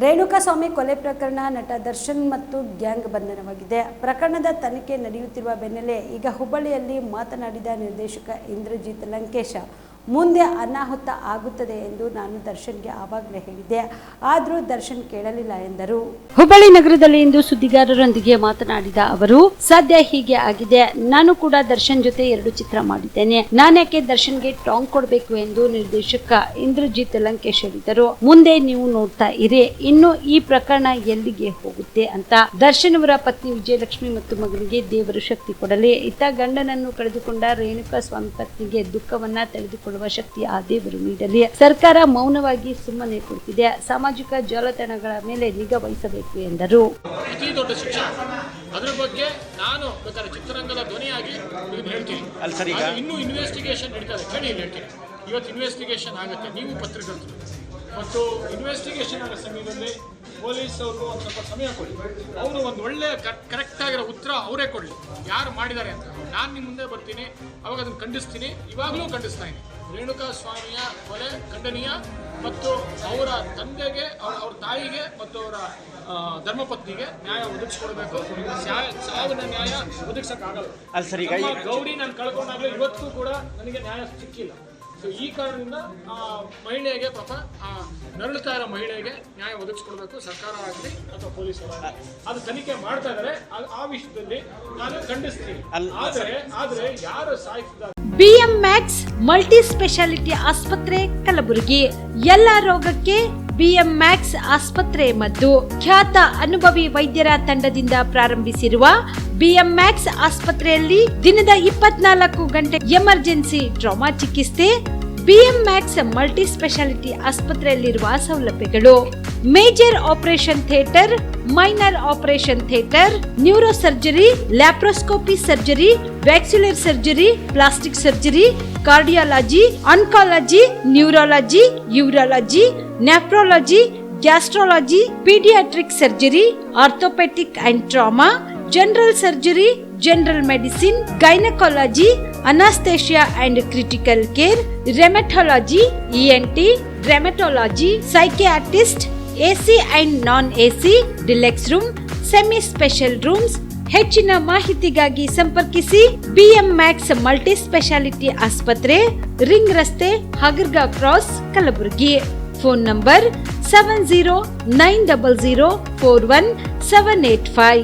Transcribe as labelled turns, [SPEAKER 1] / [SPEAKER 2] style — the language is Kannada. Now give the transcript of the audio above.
[SPEAKER 1] ರೇಣುಕಾಸ್ವಾಮಿ ಕೊಲೆ ಪ್ರಕರಣ ನಟ ದರ್ಶನ್ ಮತ್ತು ಗ್ಯಾಂಗ್ ಬಂಧನವಾಗಿದೆ. ಪ್ರಕರಣದ ತನಿಖೆ ನಡೆಯುತ್ತಿರುವ ಬೆನ್ನಲ್ಲೇ ಈಗ ಹುಬ್ಬಳ್ಳಿಯಲ್ಲಿ ಮಾತನಾಡಿದ ನಿರ್ದೇಶಕ ಇಂದ್ರಜಿತ್ ಲಂಕೇಶ. ಮುಂದೆ ಅನಾಹುತ ಆಗುತ್ತದೆ ಎಂದು ನಾನು ದರ್ಶನ್ಗೆ ಆವಾಗಲೇ ಹೇಳಿದ್ದೆ. ಆದರೂ ದರ್ಶನ್ ಕೇಳಲಿಲ್ಲ ಎಂದರು. ಹುಬ್ಬಳ್ಳಿ ನಗರದಲ್ಲಿ ಇಂದು ಸುದ್ದಿಗಾರರೊಂದಿಗೆ ಮಾತನಾಡಿದ ಅವರು, ಸದ್ಯ ಹೀಗೆ ಆಗಿದೆ. ನಾನು ಕೂಡ ದರ್ಶನ್ ಜೊತೆ ಎರಡು ಚಿತ್ರ ಮಾಡಿದ್ದೇನೆ. ನಾನ್ಯಾಕೆ ದರ್ಶನ್ಗೆ ಟಾಂಗ್ ಕೊಡಬೇಕು ಎಂದು ನಿರ್ದೇಶಕ ಇಂದ್ರಜಿತ್ ಲಂಕೇಶ್ ಹೇಳಿದರು. ಮುಂದೆ ನೀವು ನೋಡ್ತಾ ಇರಿ. ಇನ್ನು ಈ ಪ್ರಕರಣ ಎಲ್ಲಿಗೆ ಹೋಗುತ್ತೆ ಅಂತ ದರ್ಶನ್ ಅವರ ಪತ್ನಿ ವಿಜಯಲಕ್ಷ್ಮಿ ಮತ್ತು ಮಗನಿಗೆ ದೇವರು ಶಕ್ತಿ ಕೊಡಲಿ. ಇತ್ತ ಗಂಡನನ್ನು ಕಳೆದುಕೊಂಡ ರೇಣುಕಾ ಸ್ವಾಮಿ ಪತ್ನಿಗೆ ದುಃಖವನ್ನ ತೆಗೆದುಕೊಳ್ಳುವ ಶಕ್ತಿ ಆ ದೇವರು ನೀಡಲಿ. ಸರ್ಕಾರ ಮೌನವಾಗಿ ಸುಮ್ಮನೆ ಕುಳಿತಿದೆ. ಸಾಮಾಜಿಕ ಜಾಲತಾಣಗಳ ಮೇಲೆ ನಿಗಾ ವಹಿಸಬೇಕು ಎಂದರು.
[SPEAKER 2] ಅದ್ರ ಬಗ್ಗೆ ನಾನು ಬೇಕಾದ್ರೆ ಚಿತ್ರರಂಗದ ಧ್ವನಿಯಾಗಿ ಹೇಳ್ತೀನಿ.
[SPEAKER 3] ಅಲ್ಲ ಸರ್ ಈಗ-
[SPEAKER 2] ಅದು ಇನ್ನೂ ಇನ್ವೆಸ್ಟಿಗೇಷನ್ ನಡೀತಾರೆ ಹೇಳಿ ಹೇಳ್ತೀನಿ ಇವತ್ತು ಇನ್ವೆಸ್ಟಿಗೇಷನ್ ಆಗುತ್ತೆ. ನೀವು ಪತ್ರಕರ್ತರು ಮತ್ತು ಇನ್ವೆಸ್ಟಿಗೇಷನ್ ಆಗೋ ಸಮಯದಲ್ಲಿ ಪೊಲೀಸ್ ಅವರು ಒಂದು ಸ್ವಲ್ಪ ಸಮಯ ಕೊಡಿ. ಅವರು ಒಂದು ಒಳ್ಳೆ ಕರೆಕ್ಟ್ ಆಗಿರೋ ಉತ್ತರ ಅವರೇ ಕೊಡಲಿ. ಯಾರು ಮಾಡಿದ್ದಾರೆ ಅಂತ. ನಾನು ನಿಮ್ಮ ಮುಂದೆ ಬರ್ತೀನಿ. ಅವಾಗ ಅದನ್ನು ಖಂಡಿಸ್ತೀನಿ. ಇವಾಗಲೂ ಖಂಡಿಸ್ತಾ ಇದ್ದೀನಿ. ರೇಣುಕಾ ಸ್ವಾಮಿಯ ಕೊಲೆ ಖಂಡನೀಯ ಮತ್ತು ಅವರ ತಂದೆಗೆ ಅವ್ರ ಅವ್ರ ತಾಯಿಗೆ ಮತ್ತು ಅವರ ಧರ್ಮಪತ್ನಿಗೆ ನ್ಯಾಯ ಒದಗಿಸ್ಕೊಡ್ಬೇಕು. ಸಾವಿನ ನ್ಯಾಯ ಒದಗಿಸಕ್ಕಾಗಲ್ಲ.
[SPEAKER 3] ಅಲ್ಲ ಸರಿ ಈಗ
[SPEAKER 2] ಗೌರಿ ನಾನು ಕಳ್ಕೊಂಡಾಗಲೇ ಇವತ್ತು ಕೂಡ ನನಗೆ ನ್ಯಾಯ ಸಿಕ್ಕಿಲ್ಲ. ಸೊ ಈ ಕಾರಣದಿಂದ ಆ ಮಹಿಳೆಗೆ ಪಾಪ ಆ ನರಳುತ್ತಾ ಇರೋ ಮಹಿಳೆಗೆ ನ್ಯಾಯ ಒದಗಿಸ್ಕೊಡ್ಬೇಕು ಸರ್ಕಾರ ಆಗಲಿ ಅಥವಾ ಪೊಲೀಸರು ಆಗಲಿ. ಅದು ತನಿಖೆ ಮಾಡ್ತಾ ಇದ್ದಾರೆ ಆ- ವಿಷಯದಲ್ಲಿ ನಾನು ಖಂಡಿಸ್ತೀನಿ.
[SPEAKER 3] ಅಲ್ಲ-
[SPEAKER 2] ಆದರೆ ಆದರೆ ಯಾರು ಸಾಯಿಸಿದ
[SPEAKER 1] ಬಿಎಂ ಮ್ಯಾಕ್ಸ್ ಮಲ್ಟಿ ಸ್ಪೆಷಾಲಿಟಿ ಆಸ್ಪತ್ರೆ ಕಲಬುರಗಿ. ಎಲ್ಲ ರೋಗಕ್ಕೆ ಬಿಎಂ ಮ್ಯಾಕ್ಸ್ ಆಸ್ಪತ್ರೆ ಮತ್ತು ಖ್ಯಾತ ಅನುಭವಿ ವೈದ್ಯರ ತಂಡದಿಂದ ಪ್ರಾರಂಭಿಸಿರುವ ಬಿಎಂ ಮ್ಯಾಕ್ಸ್ ಆಸ್ಪತ್ರೆಯಲ್ಲಿ ದಿನದ ಇಪ್ಪತ್ನಾಲ್ಕು ಗಂಟೆ ಎಮರ್ಜೆನ್ಸಿ ಟ್ರಾಮಾ ಚಿಕಿತ್ಸೆ, ಬಿಎಂ ಮ್ಯಾಕ್ಸ್ ಮಲ್ಟಿ ಸ್ಪೆಷಾಲಿಟಿ ಆಸ್ಪತ್ರೆಯಲ್ಲಿರುವ ಸೌಲಭ್ಯಗಳು. Major operation theatre, minor operation theatre neuro surgery laparoscopy surgery, ವ್ಯಾಕ್ಸುಲರ್ surgery, plastic surgery, cardiology, oncology, neurology, urology nephrology gastrology paediatric surgery orthopaedic and trauma general surgery general medicine gynaecology anaesthesia and critical care rheumatology ENT rheumatology psychiatrist AC and non AC deluxe room semi special rooms ಹೆಚ್ಚಿನ ಮಾಹಿತಿಗಾಗಿ ಸಂಪರ್ಕಿಸಿ ಬಿಎಂ ಮ್ಯಾಕ್ಸ್ ಮಲ್ಟಿ ಸ್ಪೆಷಾಲಿಟಿ ಆಸ್ಪತ್ರೆ ರಿಂಗ್ ರಸ್ತೆ Hagarga cross Kalaburagi phone number seven zero nine double zero four one seven eight five.